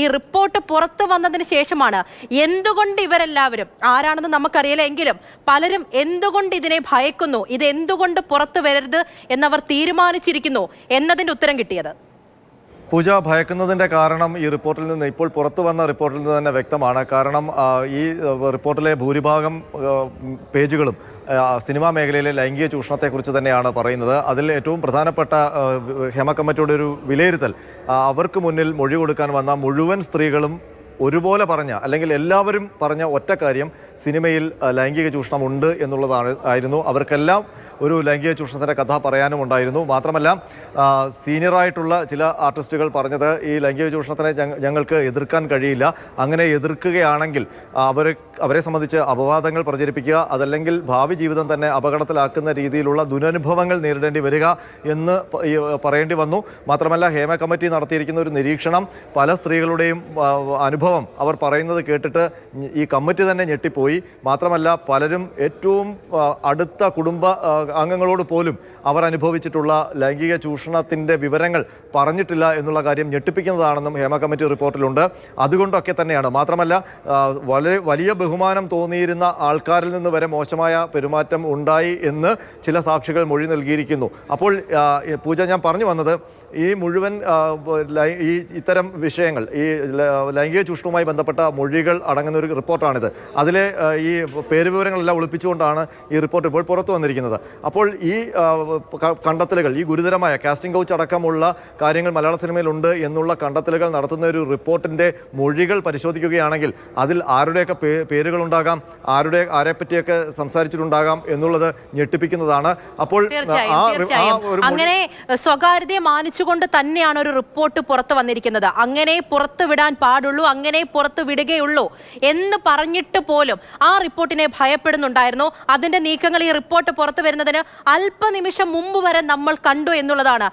ഈ റിപ്പോർട്ട് പുറത്തു വന്നതിന് ശേഷമാണ് എന്തുകൊണ്ട് ഇവരെല്ലാവരും ആരാണെന്ന് നമുക്കറിയില്ല എങ്കിലും പലരും എന്തുകൊണ്ട് ഇതിനെ ഭയക്കുന്നു ഇത് എന്തുകൊണ്ട് പുറത്തു വരരുത് എന്നവർ തീരുമാനിച്ചിരിക്കുന്നു എന്നതിന്റെ ഉത്തരം കിട്ടിയത്. പൂജ ഭയക്കുന്നതിന്റെ കാരണം ഈ റിപ്പോർട്ടിൽ നിന്ന് ഇപ്പോൾ പുറത്തു വന്ന റിപ്പോർട്ടിൽ നിന്ന് തന്നെ വ്യക്തമാണ്. കാരണം ഈ റിപ്പോർട്ടിലെ ഭൂരിഭാഗം പേജുകളും സിനിമാ മേഖലയിലെ ലൈംഗിക ചൂഷണത്തെക്കുറിച്ച് തന്നെയാണ് പറയുന്നത്. അതിൽ ഏറ്റവും പ്രധാനപ്പെട്ട ഹേമ കമ്മിറ്റിയുടെ ഒരു വിലയിരുത്തൽ അവർക്ക് മുന്നിൽ മൊഴി കൊടുക്കാൻ വന്ന മുഴുവൻ സ്ത്രീകളും ഒരുപോലെ പറഞ്ഞ അല്ലെങ്കിൽ എല്ലാവരും പറഞ്ഞ ഒറ്റ കാര്യം സിനിമയിൽ ലൈംഗിക ചൂഷണമുണ്ട് എന്നുള്ളതാണ് ആയിരുന്നു. അവർക്കെല്ലാം ഒരു ലൈംഗിക ചൂഷണത്തിന്റെ കഥ പറയാനും ഉണ്ടായിരുന്നു. മാത്രമല്ല സീനിയറായിട്ടുള്ള ചില ആർട്ടിസ്റ്റുകൾ പറഞ്ഞത് ഈ ലൈംഗിക ചൂഷണത്തിനെ ഞങ്ങൾക്ക് എതിർക്കാൻ കഴിയില്ല. അങ്ങനെ എതിർക്കുകയാണെങ്കിൽ അവരെ അവരെ സംബന്ധിച്ച് അപവാദങ്ങൾ പ്രചരിപ്പിക്കുക അതല്ലെങ്കിൽ ഭാവി ജീവിതം തന്നെ അപകടത്തിലാക്കുന്ന രീതിയിലുള്ള ദുരനുഭവങ്ങൾ നേരിടേണ്ടി വരിക എന്ന് പറയേണ്ടി വന്നു. മാത്രമല്ല ഹേമ കമ്മിറ്റി നടത്തിയിരിക്കുന്ന ഒരു നിരീക്ഷണം പല സ്ത്രീകളുടെയും അനുഭവം അവർ പറയുന്നത് കേട്ടിട്ട് ഈ കമ്മിറ്റി തന്നെ ഞെട്ടിപ്പോയി. മാത്രമല്ല പലരും ഏറ്റവും അടുത്ത കുടുംബ അംഗങ്ങളോട് പോലും അവർ അനുഭവിച്ചിട്ടുള്ള ലൈംഗിക ചൂഷണത്തിന്റെ വിവരങ്ങൾ പറഞ്ഞിട്ടില്ല എന്നുള്ള കാര്യം ഞെട്ടിപ്പിക്കുന്നതാണെന്നും ഹേമ കമ്മിറ്റി റിപ്പോർട്ടിലുണ്ട്. അതുകൊണ്ടൊക്കെ തന്നെയാണ്. മാത്രമല്ല വളരെ വലിയ ബഹുമാനം തോന്നിയിരുന്ന ആൾക്കാരിൽ നിന്ന് വരെ മോശമായ പെരുമാറ്റം ഉണ്ടായി എന്ന് ചില സാക്ഷികൾ മൊഴി നൽകിയിരിക്കുന്നു. അപ്പോൾ പൂജ ഞാൻ പറഞ്ഞു വന്നത് ഈ മുഴുവൻ ഈ ഇത്തരം വിഷയങ്ങൾ ഈ ലൈംഗിക ചൂഷണവുമായി ബന്ധപ്പെട്ട മൊഴികൾ അടങ്ങുന്ന ഒരു റിപ്പോർട്ടാണിത്. അതിലെ ഈ പേര് വിവരങ്ങളെല്ലാം ഒളിപ്പിച്ചുകൊണ്ടാണ് ഈ റിപ്പോർട്ട് ഇപ്പോൾ പുറത്തു വന്നിരിക്കുന്നത്. അപ്പോൾ ഈ കണ്ടെത്തലുകൾ ഈ ഗുരുതരമായ കാസ്റ്റിംഗ് കൗച്ച് അടക്കമുള്ള കാര്യങ്ങൾ മലയാള സിനിമയിലുണ്ട് എന്നുള്ള കണ്ടെത്തലുകൾ നടത്തുന്ന ഒരു റിപ്പോർട്ടിന്റെ മൊഴികൾ പരിശോധിക്കുകയാണെങ്കിൽ അതിൽ ആരുടെയൊക്കെ പേരുകൾ പേരുകളുണ്ടാകാം ആരുടെ ആരെപ്പറ്റിയൊക്കെ സംസാരിച്ചിട്ടുണ്ടാകാം എന്നുള്ളത് ഞെട്ടിപ്പിക്കുന്നതാണ്. അപ്പോൾ തീർച്ചയായും ആ ഒരു അങ്ങനെ സ്വകാര്യതയെ സ്വകാര്യതയെ മാനിച്ചുകൊണ്ട് തന്നെയാണ് ഒരു റിപ്പോർട്ട് പുറത്തു വന്നിരിക്കുന്നത്. അങ്ങനെ പുറത്തു വിടാൻ പാടുള്ളൂ അങ്ങനെ പുറത്തു വിടുകയുള്ളൂ എന്ന് പറഞ്ഞിട്ട് പോലും ആ റിപ്പോർട്ടിനെ ഭയപ്പെടുന്നുണ്ടായിരുന്നു. അതിന്റെ നീക്കങ്ങൾ ഈ റിപ്പോർട്ട് പുറത്തു വരുന്നതിന് അല്പനിമിഷം മുമ്പ് വരെ നമ്മൾ കണ്ടു എന്നുള്ളതാണ്.